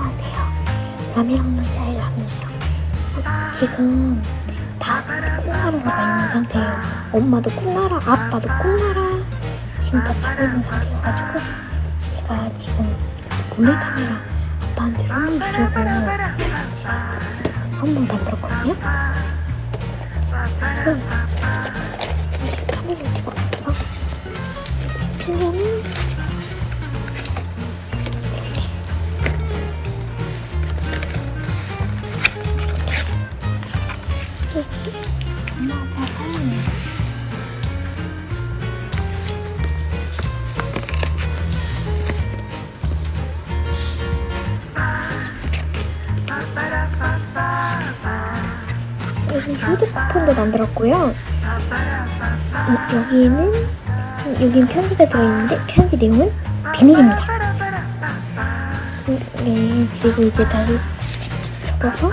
안녕하세요. 라미랑룸 차이 라미예요. 지금 다 꿈나라가 있는 상태예요. 엄마도 꿈나라, 아빠도 꿈나라. 지금 다 자고 있는 상태여가지고 제가 지금 몰래 카메라 아빠한테 선물 주려고 선물 만들었거든요. 그럼 카메라 뒤고 있어서 피면은 쿠폰도 만들었고요. 음, 여기에는 여긴 편지가 들어있는데 편지 내용은 비밀입니다. 음, 네 그리고 이제 다시 착착착 접어서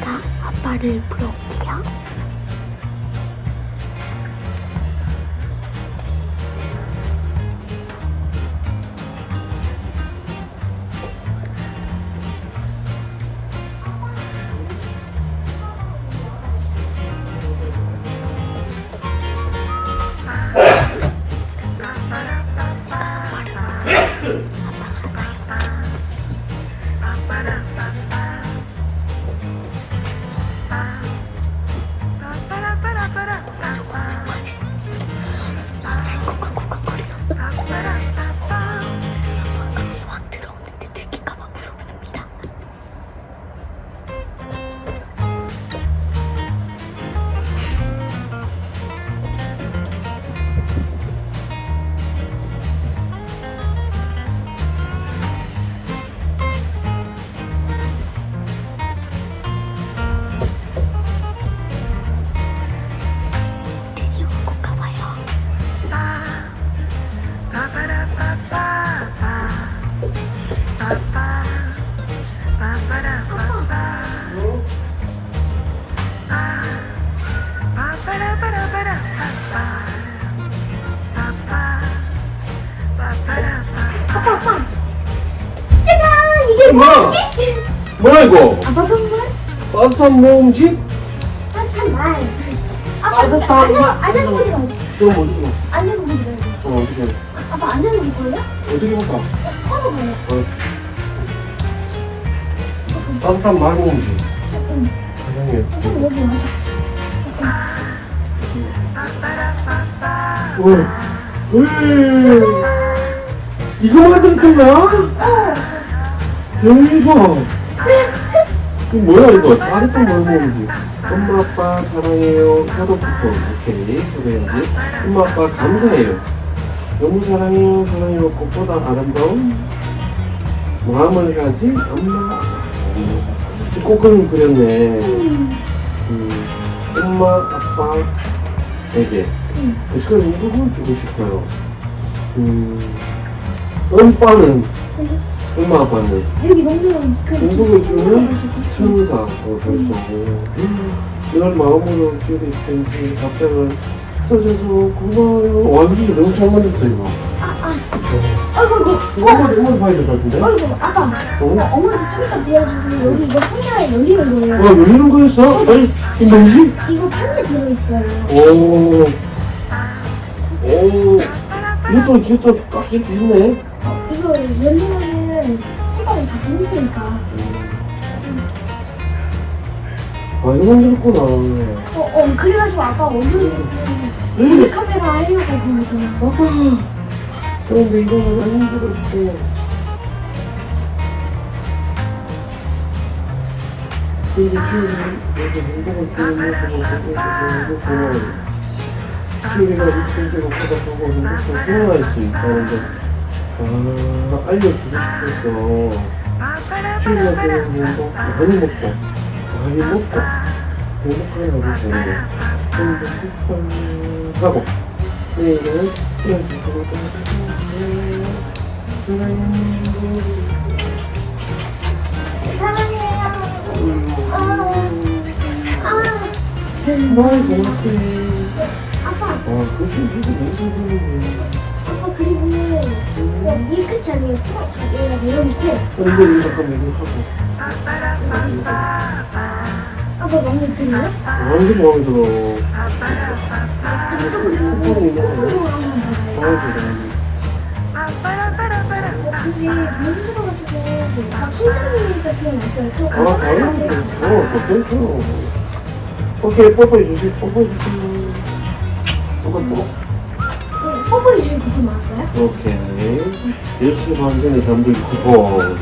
나 아빠를 불러 뭐야? 뭐야 이거? 아빠 선물? 따뜻한 모음집? 따뜻한 말. 아빠 따뜻한 앉아서 앉아서 보지 마. 그럼 어떻게? 앉아서 보지 말고. 어 어떻게? 아빠 앉아서 볼 거예요? 어떻게 볼까? 서서 봐요. 어. 따뜻한 말 모음집. 응. 사랑해. 좀 여기 와서. 왜? 왜? 이거 만들었던 거야? 어. 대박. 이거 뭐야 이거? 따뜻한 말 모음집. 엄마 아빠 사랑해요. 효도부터 오케이 그래야지. 엄마 아빠 감사해요. 너무 사랑해요. 사랑해요. 꽃보다 아름다운 마음을 가진 엄마. 꽃그림 그렸네. 음, 엄마 아빠에게 응. 댓글 누구를 주고 싶어요? 음, 엄빠는 엄마 아빠는 여기 너무 그. 행복을 주는 천사 어 벌써 늘 마음으로 줄이 편지 답장을 써줘서 고마워요 와 이게 너무 잘 만들었다 이거 아, 아. 아이고, 이거. 엄마 엄마 봐야 될 것 같은데? 어? 아이고, 아빠. 나 어머니한테 빌려주고 여기 이거 상자에 열리는 거예요. 와 열리는 거였어? 아니 이거 뭐지? 이거 편지 들어있어요. 오, 오, 이것도 이것도 딱 이렇게 했네. 어, 이거 열리 뚜껑이 다 닫히니까. 아 이거 만들었구나. 어, 어, 그래가지고 아까 원준이 그 몰래 카메라 하려고 그런 거잖아. 아빠. 그런데 이거는 안 힘들었고. 근데 지금 여기 행복을 주는 모습을 보고 있어서 너무 고마워요. 지우리가 이 편지를 받아보고 행복을 깨어날 수 있다는 점, 아, 알려주고 싶었어. 지우리가 주는 행복 많이 먹고, 많이 먹고, 행복한 하루 보내고, 행복하고, 내일은 이어지도록 하겠습니다. 사랑해요. 사랑해요. 아, 아, 많이 고맙지. 아빠, 아, 그치. 아빠 그리고 어, 이 끝이 아니에요. 얘가 이거, 이거 잠깐만, 이거 하고. 아빠 마음에 드나요? 완전 마음에 들어. 콧구멍 있는 거 콧구멍 한번 봐봐요. 보여줘, 근데 너무 힘들어가지고 막 같은 건 없어요. 또 아, 당연히. 어, 더 괜찮아. 오케이, 뽀뽀해 주세요. 뽀뽀해 주세요. 뽀뽀, 뽀뽀. 주신 부분 나왔어요? 오케이. 10시 반 전에 잠들 9번.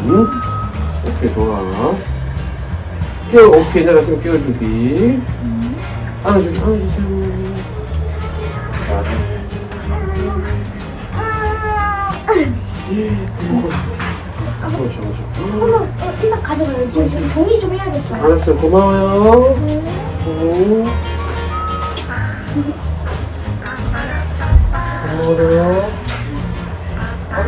오케이, 좋아. 깨워, 오케이. 내가 지금 깨워주기. 안아주기, 안아주세요. 자, 그렇죠, 그렇죠. 어, 일단 가져가요. 지금 좀 정리 좀 해야겠어요. 알았어요. 고마워요. 음. 고마워요. 아,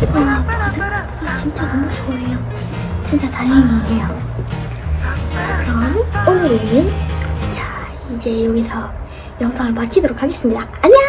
저 생각보다 진짜 너무 좋아해요. 진짜 다행이에요. 자, 그럼 오늘은 자 이제 여기서 영상을 마치도록 하겠습니다. 안녕.